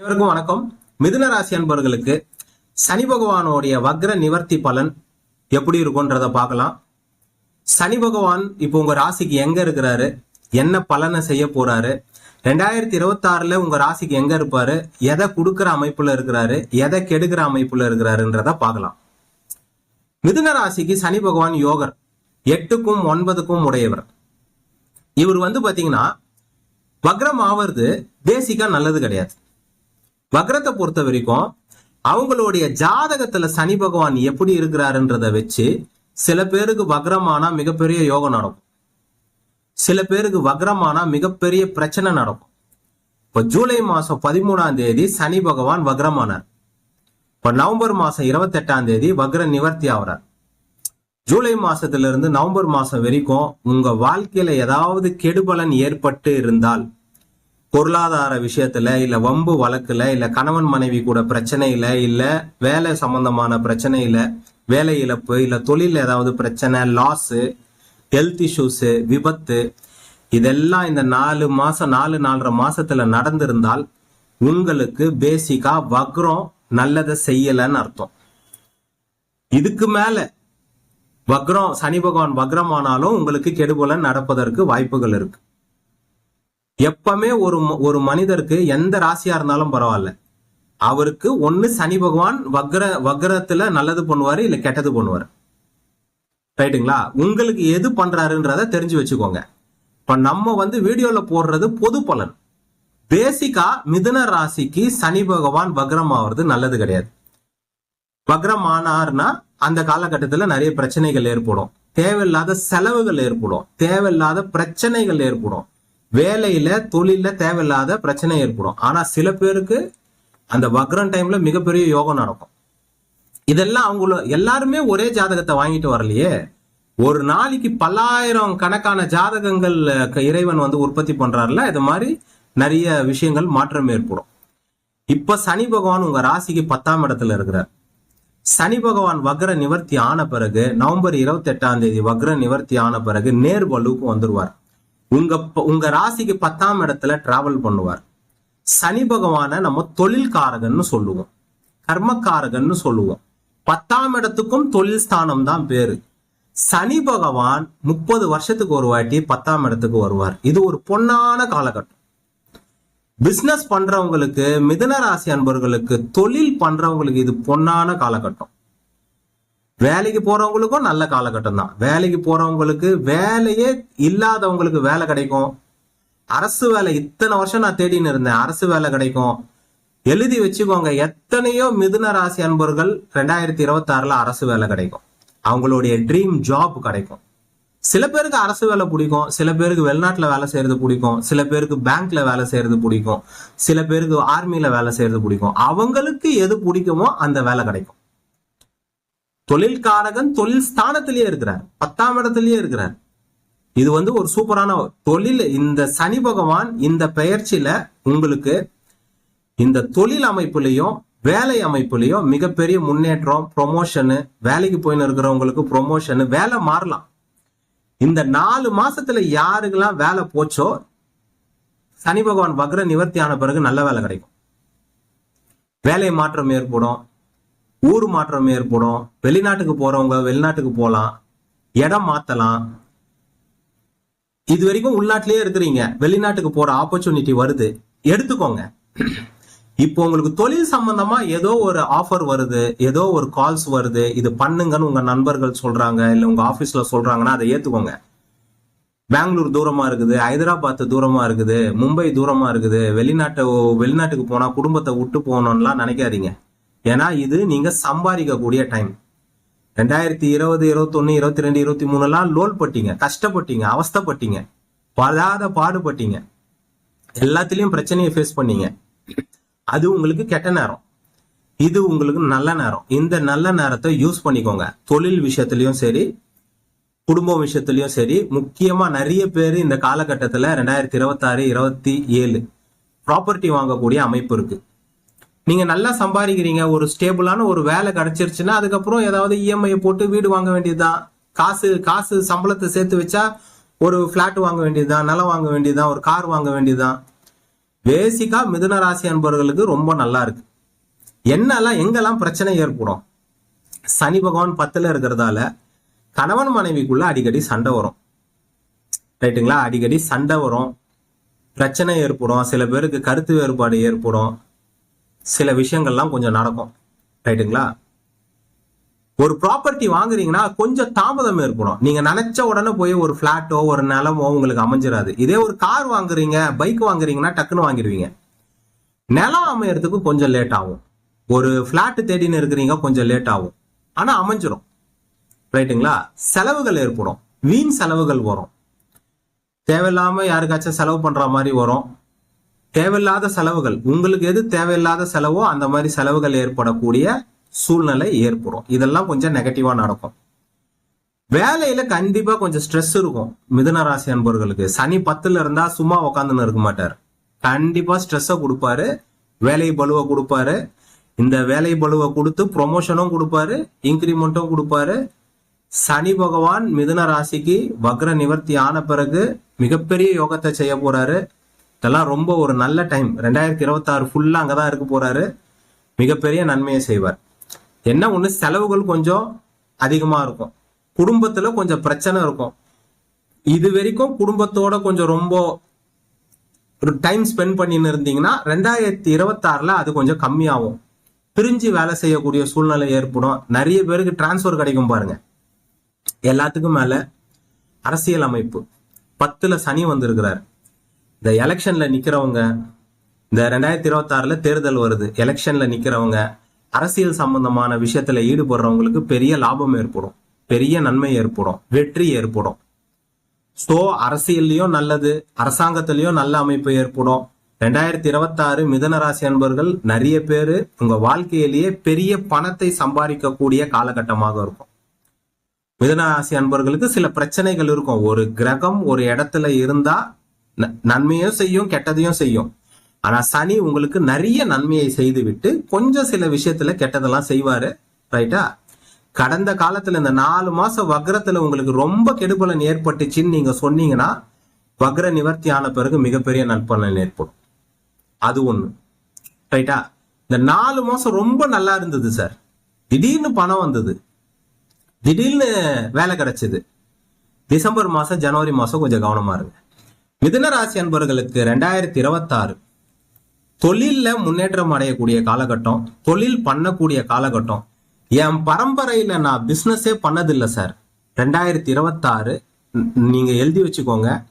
இவருக்கும் வணக்கம். மிதுன ராசி அன்பர்களுக்கு சனி பகவானுடைய வக்ர நிவர்த்தி பலன் எப்படி இருக்கும்ன்றத பார்க்கலாம். சனி பகவான் இப்போ உங்க ராசிக்கு எங்க இருக்கிறாரு? என்ன பலனை செய்ய போறாரு? ரெண்டாயிரத்தி இருபத்தி ஆறுல உங்க ராசிக்கு எங்க இருப்பாரு? எதை கொடுக்கிற அமைப்புல இருக்கிறாரு? எதை கெடுக்கிற அமைப்புல இருக்கிறாருன்றத பார்க்கலாம். மிதுன ராசிக்கு சனி பகவான் யோகர். எட்டுக்கும் ஒன்பதுக்கும் உடையவர். இவர் வந்து பாத்தீங்கன்னா வக்ரம் ஆவறது பேசிக்கா நல்லது கிடையாது. வக்ரத்தை பொறுத்த வரைக்கும் அவங்களுடைய ஜாதகத்துல சனி பகவான் எப்படி இருக்கிறாருன்றத வச்சு சில பேருக்கு வக்ரமானா மிகப்பெரிய யோகம் நடக்கும். சில பேருக்கு வக்ரமானா மிகப்பெரிய பிரச்சனை நடக்கும். இப்ப ஜூலை மாசம் பதிமூணாம் தேதி சனி பகவான் வக்ரமானார். இப்ப நவம்பர் மாசம் இருபத்தி எட்டாம் தேதி வக்ர நிவர்த்தி ஆகிறார் ஜூலை மாசத்துல இருந்து நவம்பர் மாசம் வரைக்கும் உங்க வாழ்க்கையில ஏதாவது கெடுபலன் ஏற்பட்டு இருந்தால் பொருளாதார விஷயத்துல இல்ல வம்பு வழக்குல இல்ல கணவன் மனைவி கூட பிரச்சனையில இல்ல வேலை சம்பந்தமான பிரச்சனையில வேலை இழப்பு இல்ல தொழில் ஏதாவது பிரச்சனை லாஸ் ஹெல்த் இஷ்யூஸ் விபத்து இதெல்லாம் இந்த நாலு மாசம் நாலு நாலரை மாசத்துல நடந்திருந்தால் உங்களுக்கு பேசிக்கா வக்ரம் நல்லதை செய்யலன்னு அர்த்தம். இதுக்கு மேல வக்ரம் சனி பகவான் வக்ரமானாலும் உங்களுக்கு கெடுபலன் நடப்பதற்கு வாய்ப்புகள் இருக்கு. எப்பவுமே ஒரு ம- ஒரு மனிதருக்கு எந்த ராசியா இருந்தாலும் பரவாயில்ல. அவருக்கு ஒன்னு சனி பகவான் வக்ர வக்ரத்துல நல்லது பண்ணுவாரு இல்ல கெட்டது பண்ணுவாரு. ரைட்டுங்களா? உங்களுக்கு எது பண்றாருன்றத தெரிஞ்சு வச்சுக்கோங்க. இப்ப நம்ம வந்து வீடியோல போடுறது பொது பலன். பேசிக்கா மிதுன ராசிக்கு சனி பகவான் வக்ரம் ஆவறது நல்லது கிடையாது. வக்ரம் ஆனார்னா அந்த காலகட்டத்துல நிறைய பிரச்சனைகள் ஏற்படும். தேவையில்லாத செலவுகள் ஏற்படும். தேவையில்லாத பிரச்சனைகள் ஏற்படும். வேலையில தொழில தேவையில்லாத பிரச்சனை ஏற்படும். ஆனா சில பேருக்கு அந்த வக்ரம் டைம்ல மிகப்பெரிய யோகம் நடக்கும். இதெல்லாம் அவங்கள எல்லாருமே ஒரே ஜாதகத்தை வாங்கிட்டு வரலையே. ஒரு நாளைக்கு பல்லாயிரம் கணக்கான ஜாதகங்கள் இறைவன் வந்து உற்பத்தி பண்றாருல இது மாதிரி நிறைய விஷயங்கள் மாற்றம் ஏற்படும். இப்ப சனி பகவான் உங்க ராசிக்கு பத்தாம் இடத்துல இருக்கிறார். சனி பகவான் வக்ர நிவர்த்தி ஆன பிறகு நவம்பர் இருபத்தி எட்டாம் தேதி வக்ர நிவர்த்தி ஆன பிறகு நேர்வலுவுக்கு வந்துருவார். உங்க ப- உங்க ராசிக்கு பத்தாம் இடத்துல டிராவல் பண்ணுவார். சனி பகவானை நம்ம தொழில்காரகன்னு சொல்லுவோம். கர்மக்காரகன்னு சொல்லுவோம். பத்தாம் இடத்துக்கும் தொழில் ஸ்தானம் தான் பேரு. சனி பகவான் முப்பது வருஷத்துக்கு ஒரு வாட்டி பத்தாம் இடத்துக்கு வருவார். இது ஒரு பொன்னான காலகட்டம். பிசினஸ் பண்றவங்களுக்கு மிதுன ராசி அன்பர்களுக்கு தொழில் பண்றவங்களுக்கு இது பொன்னான காலகட்டம். வேலைக்கு போறவங்களுக்கும் நல்ல காலகட்டம் தான். வேலைக்கு போறவங்களுக்கு வேலையே இல்லாதவங்களுக்கு வேலை கிடைக்கும். அரசு வேலை இத்தனை வருஷம் நான் தேடின்னு இருந்தேன். அரசு வேலை கிடைக்கும். எழுதி வச்சுக்கோங்க எத்தனையோ மிதுன ராசி அன்பர்கள் ரெண்டாயிரத்தி இருபத்தி ஆறுல அரசு வேலை கிடைக்கும். அவங்களுடைய ட்ரீம் ஜாப் கிடைக்கும். சில பேருக்கு அரசு வேலை பிடிக்கும். சில பேருக்கு வெளிநாட்டுல வேலை செய்யறது பிடிக்கும். சில பேருக்கு பேங்க்ல வேலை செய்யறது பிடிக்கும். சில பேருக்கு ஆர்மியில வேலை செய்யறது பிடிக்கும். அவங்களுக்கு எது பிடிக்குமோ அந்த வேலை கிடைக்கும். தொழில்காரகன் தொழில் ஸ்தானத்திலேயே இருக்கிறார். பத்தாம் இடத்திலேயே இருக்கிறார். இது வந்து ஒரு சூப்பரான தொழில். இந்த சனி பகவான் இந்த பெயர்ச்சியில உங்களுக்கு இந்த தொழில் அமைப்புலையும் வேலை அமைப்புலையும் மிகப்பெரிய முன்னேற்றம் ப்ரொமோஷனு வேலைக்கு போயின்னு இருக்கிறவங்களுக்கு ப்ரொமோஷனு வேலை மாறலாம். இந்த நாலு மாசத்துல யாருக்கெல்லாம் வேலை போச்சோ சனி பகவான் வக்ர நிவர்த்தி ஆன பிறகு நல்ல வேலை கிடைக்கும். வேலை மாற்றம் ஏற்படும். ஊர் மாற்றம் ஏற்படும். வெளிநாட்டுக்கு போறவங்க வெளிநாட்டுக்கு போகலாம் இடம் மாத்தலாம். இது வரைக்கும் உள்நாட்டிலேயே இருக்கிறீங்க. வெளிநாட்டுக்கு போற ஆப்பர்ச்சுனிட்டி வருது. எடுத்துக்கோங்க. இப்போ உங்களுக்கு தொழில் சம்பந்தமா ஏதோ ஒரு ஆஃபர் வருது. ஏதோ ஒரு கால்ஸ் வருது. இது பண்ணுங்கன்னு உங்க நண்பர்கள் சொல்றாங்க இல்ல உங்க ஆபீஸ்ல சொல்றாங்கன்னா அதை ஏத்துக்கோங்க. பெங்களூர் தூரமா இருக்குது ஹைதராபாத் தூரமா இருக்குது மும்பை தூரமா இருக்குது வெளிநாட்டு வெளிநாட்டுக்கு போனா குடும்பத்தை விட்டு போகணும்லாம் நினைக்காதீங்க. ஏன்னா இது நீங்க சம்பாதிக்கக்கூடிய டைம் ரெண்டாயிரத்தி இருபது இருபத்தொன்னு இருபத்தி ரெண்டு இருபத்தி மூணுலாம் லோல் பட்டீங்க கஷ்டப்பட்டீங்க அவஸ்தப்பட்டீங்க படாத பாடுபட்டீங்க. எல்லாத்துலேயும் பிரச்சனையை ஃபேஸ் பண்ணீங்க. அது உங்களுக்கு கெட்ட நேரம். இது உங்களுக்கு நல்ல நேரம். இந்த நல்ல நேரத்தை யூஸ் பண்ணிக்கோங்க. தொழில் விஷயத்துலையும் சரி குடும்பம் விஷயத்துலையும் சரி முக்கியமாக நிறைய பேர் இந்த காலகட்டத்தில் ரெண்டாயிரத்தி இருபத்தாறு இருபத்தி ஏழு ப்ராப்பர்ட்டி வாங்கக்கூடிய அமைப்பு இருக்குது நீங்க நல்லா சம்பாதிக்கிறீங்க ஒரு ஸ்டேபிளான ஒரு வேலை கிடைச்சிருச்சுன்னா அதுக்கப்புறம் ஏதாவது இஎம்ஐ போட்டு வீடு வாங்க வேண்டியதுதான். காசு காசு சம்பளத்தை சேர்த்து வச்சா ஒரு ஃபிளாட் வாங்க வேண்டியதுதான் நிலம் வாங்க வேண்டியதுதான் ஒரு கார் வாங்க வேண்டியதுதான். பேசிக்கா மிதுன ராசி அன்பர்களுக்கு ரொம்ப நல்லா இருக்கு. என்னெல்லாம் எங்கெல்லாம் பிரச்சனை ஏற்படும்? சனி பகவான் பத்துல இருக்கிறதால கணவன் மனைவிக்குள்ள அடிக்கடி சண்டை வரும். ரைட்டுங்களா அடிக்கடி சண்டை வரும். பிரச்சனை ஏற்படும். சில பேருக்கு கருத்து வேறுபாடு ஏற்படும். சில விஷயங்கள்லாம் கொஞ்சம் நடக்கும். ரைட்டுங்களா? ஒரு ப்ராப்பர்ட்டி வாங்குறீங்கன்னா கொஞ்சம் தாமதம் ஏற்படும். நீங்க நினைச்ச உடனே போய் ஒரு பிளாட்டோ ஒரு நிலமோ உங்களுக்கு அமைஞ்சிடாது இதே ஒரு கார் வாங்குறீங்க பைக் வாங்குறீங்கன்னா டக்குன்னு வாங்கிடுவீங்க நிலம் அமையறதுக்கு கொஞ்சம் லேட் ஆகும். ஒரு பிளாட் தேடின்னு இருக்கிறீங்க கொஞ்சம் லேட் ஆகும். ஆனா அமைஞ்சிடும் ரைட்டுங்களா? செலவுகள் ஏற்படும். வீண் செலவுகள் வரும். தேவையில்லாம யாருக்காச்சும் செலவு பண்ற மாதிரி வரும். தேவையில்லாத செலவுகள். உங்களுக்கு எது தேவையில்லாத செலவோ அந்த மாதிரி செலவுகள் ஏற்படக்கூடிய சூழ்நிலை ஏற்படும். இதெல்லாம் கொஞ்சம் நெகட்டிவா நடக்கும். வேலையில கண்டிப்பா கொஞ்சம் ஸ்ட்ரெஸ் இருக்கும். மிதுன ராசி அன்பர்களுக்கு. சனி பத்துல இருந்தா சும்மா உக்காந்துன்னு இருக்க மாட்டார். கண்டிப்பா ஸ்ட்ரெஸ்ஸை கொடுப்பாரு. வேலை பலுவை கொடுப்பாரு. இந்த வேலை பலுவை கொடுத்து ப்ரொமோஷனும் கொடுப்பாரு. இன்க்ரிமெண்ட்டும் கொடுப்பாரு. சனி பகவான் மிதுன ராசிக்கு வக்ர நிவர்த்தி ஆன பிறகு மிகப்பெரிய யோகத்தை செய்ய போறாரு. இதெல்லாம் ரொம்ப ஒரு நல்ல டைம். ரெண்டாயிரத்தி இருபத்தாறு ஃபுல்லாக ஃபுல்லா அங்கதான் இருக்க போறாரு. மிகப்பெரிய நன்மையை செய்வார். என்ன ஒண்ணு செலவுகள் கொஞ்சம் அதிகமா இருக்கும். குடும்பத்துல கொஞ்சம் பிரச்சனை இருக்கும். இது வரைக்கும் குடும்பத்தோட கொஞ்சம் ரொம்ப ஒரு டைம் ஸ்பெண்ட் பண்ணின்னு இருந்தீங்கன்னா ரெண்டாயிரத்தி இருபத்தாறில் அது கொஞ்சம் கம்மியாகும். பிரிஞ்சு வேலை செய்யக்கூடிய சூழ்நிலை ஏற்படும். நிறைய பேருக்கு டிரான்ஸ்ஃபர் கிடைக்கும் பாருங்க. எல்லாத்துக்கும் மேல அரசியல் அமைப்பு. பத்துல சனி வந்திருக்கிறார். இந்த எலெக்ஷன்ல நிக்கிறவங்க இந்த ரெண்டாயிரத்தி இருபத்தி ஆறுல தேர்தல் வருது எலெக்ஷன்ல நிக்கிறவங்க அரசியல் சம்பந்தமான விஷயத்துல ஈடுபடுறவங்களுக்கு பெரிய லாபம் ஏற்படும் பெரிய நன்மை ஏற்படும் வெற்றி ஏற்படும். ஸோ அரசியல்லையும் நல்லது அரசாங்கத்திலையும் நல்ல அமைப்பு ஏற்படும். ரெண்டாயிரத்தி இருபத்தி ஆறு மிதன ராசி அன்பர்கள் நிறைய பேரு உங்க வாழ்க்கையிலேயே பெரிய பணத்தை சம்பாதிக்கக்கூடிய காலகட்டமாக இருக்கும். மிதன ராசி அன்பர்களுக்கு சில பிரச்சனைகள் இருக்கும். ஒரு கிரகம் ஒரு இடத்துல இருந்தா நன்மையும் செய்யும் கெட்டதையும் செய்யும். ஆனா சனி உங்களுக்கு நிறைய நன்மையை செய்து விட்டு கொஞ்சம் சில விஷயத்துல கெட்டதெல்லாம் செய்வாரு. ரைட்டா கடந்த காலத்துல இந்த நாலு மாசம் வக்ரத்துல உங்களுக்கு ரொம்ப கெடுபலன் ஏற்பட்டுச்சுன்னு நீங்க சொன்னீங்கன்னா வக்ர நிவர்த்தி ஆன பிறகு மிகப்பெரிய நற்பலன் ஏற்படும். அது ஒண்ணு. ரைட்டா இந்த நாலு மாசம் ரொம்ப நல்லா இருந்தது சார் திடீர்னு பணம் வந்தது. திடீர்னு வேலை கிடைச்சது. டிசம்பர் மாசம் ஜனவரி மாசம் கொஞ்சம் கவனமா இருங்க. மிதுன ராசி அன்பர்களுக்கு ரெண்டாயிரத்தி இருபத்தாறு தொழில்ல முன்னேற்றம் அடையக்கூடிய காலகட்டம் தொழில் பண்ணக்கூடிய காலகட்டம். என் பரம்பரையில நான் பிஸ்னஸே பண்ணதில்லை சார் ரெண்டாயிரத்தி இருபத்தாறு நீங்க எழுதி வச்சுக்கோங்க.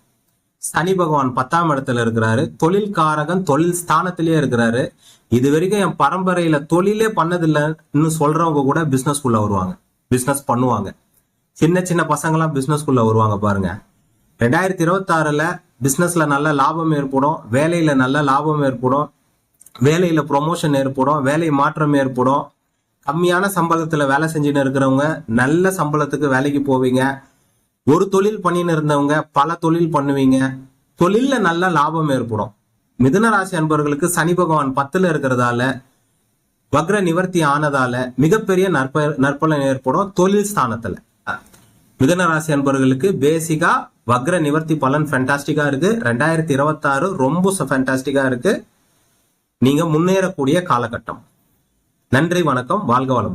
சனி பகவான் பத்தாம் இடத்துல இருக்கிறாரு. தொழில்காரகன் தொழில் ஸ்தானத்திலேயே இருக்கிறாரு. இது வரைக்கும் என் பரம்பரையில தொழிலே பண்ணதில்லைன்னு சொல்றவங்க கூட பிசினஸ் வருவாங்க. பிசினஸ் பண்ணுவாங்க. சின்ன சின்ன பசங்களாம் பிசினஸ் வருவாங்க பாருங்க. ரெண்டாயிரத்தி இருபத்தி ஆறுல பிஸ்னஸில் நல்ல லாபம் ஏற்படும் வேலையில் நல்ல லாபம் ஏற்படும் வேலையில் ப்ரொமோஷன் ஏற்படும் வேலை மாற்றம் ஏற்படும். கம்மியான சம்பளத்தில் வேலை செஞ்சுன்னு இருக்கிறவங்க நல்ல சம்பளத்துக்கு வேலைக்கு போவீங்க. ஒரு தொழில் பண்ணின்னு இருந்தவங்க பல தொழில் பண்ணுவீங்க. தொழிலில் நல்ல லாபம் ஏற்படும். மிதுன ராசி அன்பர்களுக்கு சனி பகவான் பத்தில் இருக்கிறதால வக்ர நிவர்த்தி ஆனதால மிகப்பெரிய நற்ப நற்பலன் ஏற்படும் தொழில் ஸ்தானத்தில். அஹ், மிதுன ராசி அன்பர்களுக்கு பேசிக்காக வக்ர நிவர்த்தி பலன் ஃபேண்டாஸ்டிக்காக இருக்கு. ரெண்டாயிரத்தி இருபத்தாறு ரொம்ப ஃபேண்டாஸ்டிக்காக இருக்கு. நீங்கள் முன்னேறக்கூடிய காலகட்டம். நன்றி வணக்கம். வாழ்க வளமுடன்.